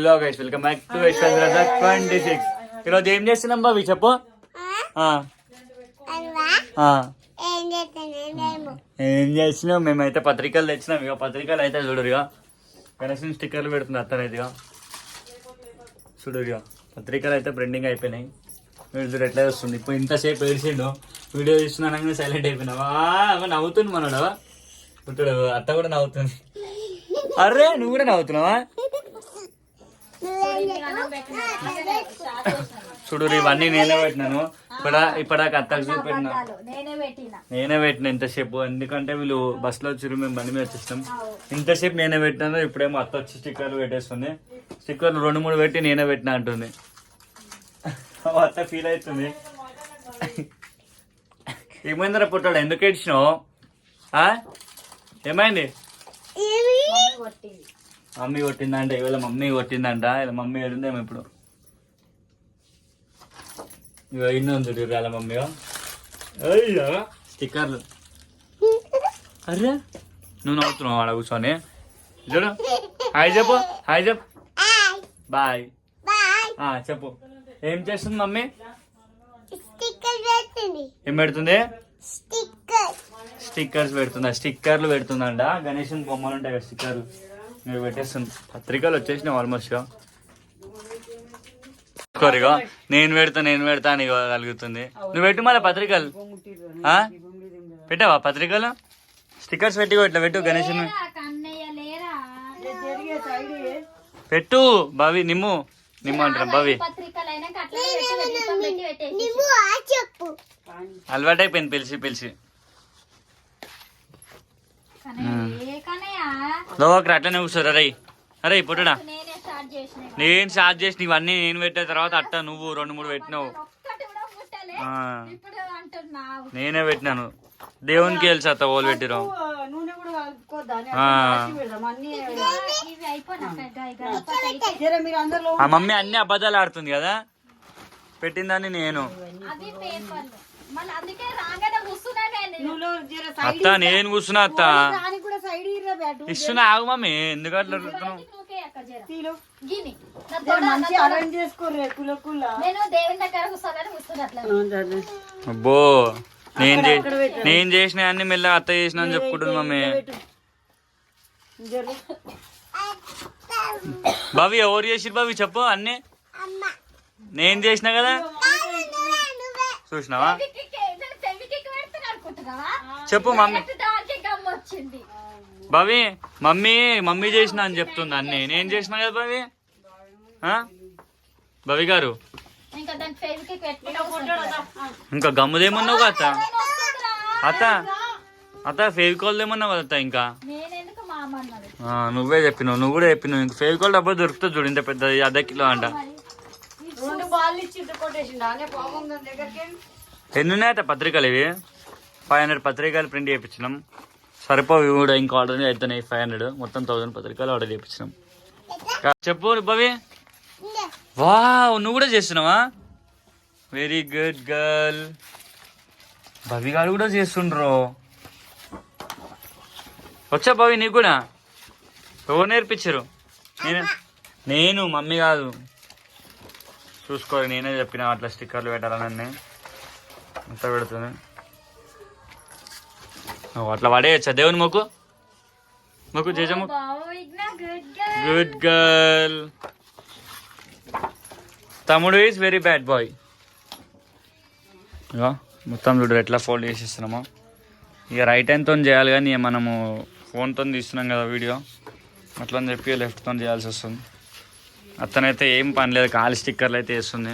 Hello guys welcome back to Yashwant twenty six ఈరోజు ఏం చేస్తున్నాం బాబు? చెప్పు. ఏం చేసినాం మేమైతే పత్రికలు తెచ్చినాం. ఇక పత్రికలు అయితే చూడరు ఇక కనెక్షన్ స్టిక్కర్లు పెడుతుంది అత్తను అయితే ఇక చూడరు ఇక పత్రికలు అయితే ప్రింటింగ్ అయిపోయినాయి. వీడు ఎట్లా వస్తుంది ఇప్పుడు ఇంతసేపు ఏడిచిండు. వీడియో తీస్తున్నానగానే సైలెంట్ అయిపోయినావా నవ్వుతుంది మనోడు. పుట్టుడు అత్త కూడా నవ్వుతుంది. అరే నువ్వు కూడా నవ్వుతున్నావా? చూడు ఇవన్నీ నేనే పెట్టినాను. ఇప్పుడా ఇప్పటిదాకా అత్తకు చూపెట్టినా. నేనే పెట్టిన నేనే పెట్టిన ఇంతసేపు. ఎందుకంటే వీళ్ళు బస్సులో వచ్చి మేము బండి మీద వచ్చేస్తాం ఇంతసేపు నేనే పెట్టినాను ఇప్పుడేమో అత్త వచ్చి స్టిక్కర్లు పెట్టేస్తుంది. స్టిక్కర్లు రెండు మూడు పెట్టి నేనే పెట్టినా అంటుంది. అత్త ఫీల్ అవుతుంది. ఏమైందిరా పుట్టాడు? ఎందుకు ఏడ్చినావు? ఏమైంది? మమ్మీ కొట్టిందంట ఇవాళ మమ్మీ కొట్టిందంట. ఇలా మమ్మీ ఏడుందేమో ఇప్పుడు. ఇన్ని ఉంది చూడు ఇవాళ మమ్మీ. అయ్యా స్టిక్కర్లు. అరే నువ్వు నవ్వుతున్నావు ఆడ కూర్చొని. చూడు. హాయ్ చెప్పు హాయ్ చెప్పు. బాయ్. చెప్పు. ఏం చేస్తుంది మమ్మీ? ఏం పెడుతుంది? స్టిక్కర్. స్టిక్కర్స్ పెడుతుందా? స్టిక్కర్లు పెడుతుందంట. గణేష్ బొమ్మలు ఉంటాయి కదా స్టిక్కర్లు. మీరు పెట్టేస్తుంది పత్రికలు వచ్చేసినాయి ఆల్మోస్ట్ ఇగో నేను పెడతా నేను పెడతా అని ఇగో కలుగుతుంది. నువ్వు పెట్టు మళ్ళీ పత్రికలు? పెట్టావా పత్రికలు? స్టిక్కర్స్ పెట్టి ఇట్లా పెట్టు గణేష్ పెట్టు బావి నిమ్ము. నిమ్ము అంటారా చెప్పు. అలవాటైపోయింది పిలిచి పిలిచి. లోకి అట్లనే కూర్చోరు అరే అరే పుట్టుడా. నేనే స్టార్ట్ చేసిన నేను స్టార్ట్ చేసిన ఇవన్నీ నేను పెట్టిన తర్వాత అట్ట నువ్వు రెండు మూడు పెట్టినావు. ఒక్కటి కూడా ముట్టలే. ఆ, ఇప్పుడు అంటున్నావు. నేనే పెట్టినాను. దేవునికి తెలిసి అత్త ఓలు పెట్టిరావు అందరిలో ఆ మమ్మీ అన్ని అబద్ధాలు ఆడుతుంది కదా? పెట్టిందని నేను. అత్త నేను కూర్చున్నా అత్త. ఇస్తున్నా ఆగు మమ్మీ. ఎందుకు అట్లా అబ్బో నేను నేను చేసిన అన్ని మెల్లగా అత్త చేసిన అని చెప్పుకుంటుంది మమ్మీ. బావి ఎవరు చేసిరు బావి చెప్పు అన్ని. అమ్మ. నేను చేసిన కదా? చూసినావా? చెప్పు మమ్మీ. బావి మమ్మీ మమ్మీ చేసిన అని చెప్తుంది అన్ని. నేను చేసిన కదా బావి ఆ? బావి గారు. ఇంకా గమ్ముదేమన్నావు కదా అత్త? అత్త? అత్త ఫేవికాల్ ఏమన్నావు కదా అత్త ఇంకా? నువ్వే చెప్పినావు నువ్వు కూడా చెప్పినావు. ఇంక ఫేవికాల్ డబ్బా దొరుకుతుంది చూడు ఇంత పెద్ద అర్ధ కిలో అంట. రెండు బాల్ ఇచ్చి కొట్టేసిండు? అనే పాపం దాని దగ్గరికి. ఎన్ని ఉన్నాయట పత్రికలు ఇవి? ఫైవ్ హండ్రెడ్ పత్రికలు ప్రింట్ చేయించినాం. సరిపోవి కూడా ఇంకా ఆర్డర్ అవుతున్నాయి ఫైవ్ హండ్రెడ్. మొత్తం థౌసండ్ పత్రికలు ఆర్డర్ చేయించినాం. చెప్పు బావి వా నువ్వు కూడా చేస్తున్నావా? వెరీ గుడ్ గర్ల్ భవి గారు కూడా చేస్తుండ్రు. వచ్చా భవి నీకు కూడా? ఎవరు నేర్పించరు? నేను నేను మమ్మీ కాదు. చూసుకోరు నేనే చెప్పిన అట్లా స్టిక్కర్లు పెట్టాలని అంతా పెడుతుంది. అట్లా పడేయచ్చా? దేవుని మొక్కు? మొక్కు జేజమ్మ గుడ్ గుడ్ గర్ల్ తమ్ముడు ఈజ్ వెరీ బ్యాడ్ బాయ్ మొత్తం చూడు ఎట్లా ఫోల్డ్ చేసిస్తున్నామో. ఇక రైట్ హ్యాండ్తో చేయాలి కానీ మనము ఫోన్తో తీస్తున్నాం కదా వీడియో అట్లా అని చెప్పి లెఫ్ట్తో చేయాల్సి వస్తుంది. అతనైతే ఏం పని లేదు కాలి స్టిక్కర్లు అయితే వేస్తుంది.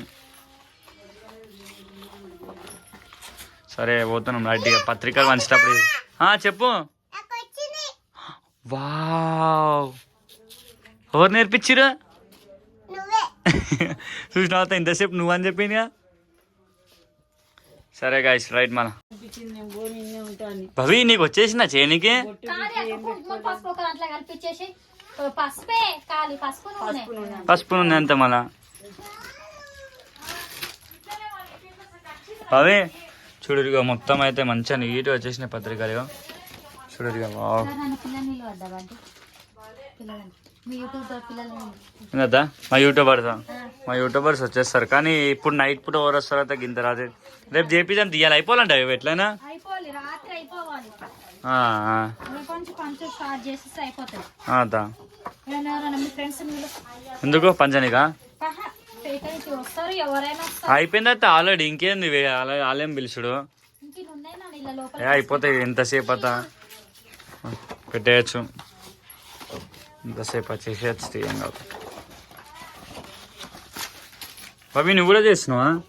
సరే పోతున్నాం. రైట్ పత్రికలు వంచేటప్పుడు చెప్పు. వావ్. ఎవరు నేర్పించిరా చూసిన తర్వాత ఇంతసేపు నువ్వు అని చెప్పిందిగా? సరే గాయస్ రైట్ మన. భవి నీకు వచ్చేసిందా చేయనికి పసుపు ఒక ఎంత కలిపించేసి నూనె మళ్ళా. భవి చూడుగా మొత్తం అయితే మంచిగా నీట్గా వచ్చేసిన పత్రికలు చూడుగా పిల్లలని మీ యూట్యూబర్స్? మా యూట్యూబర్స్ వచ్చేస్తారు. కానీ ఇప్పుడు నైట్ పూట ఎవరు వస్తారో అయితే గింత రేపు చేపిద్దాం తీయాలి అయిపోవాలంట అవి ఎట్లయినా? ఎందుకు? పంచనికా పహా, పేటకి వస్తారు ఎవరైనా వస్తారు అయిపోయింది అయితే ఆల్రెడీ ఇంకేంది వే- అలా ఆలయం పిలుచుడు. అయిపోతాయి ఎంతసేపు అత్త. పెట్టేయచ్చు. ఎంతసేపు వచ్చేసేయచ్చు ఏం కాదు అవి నువ్వు కూడా చేస్తున్నావా?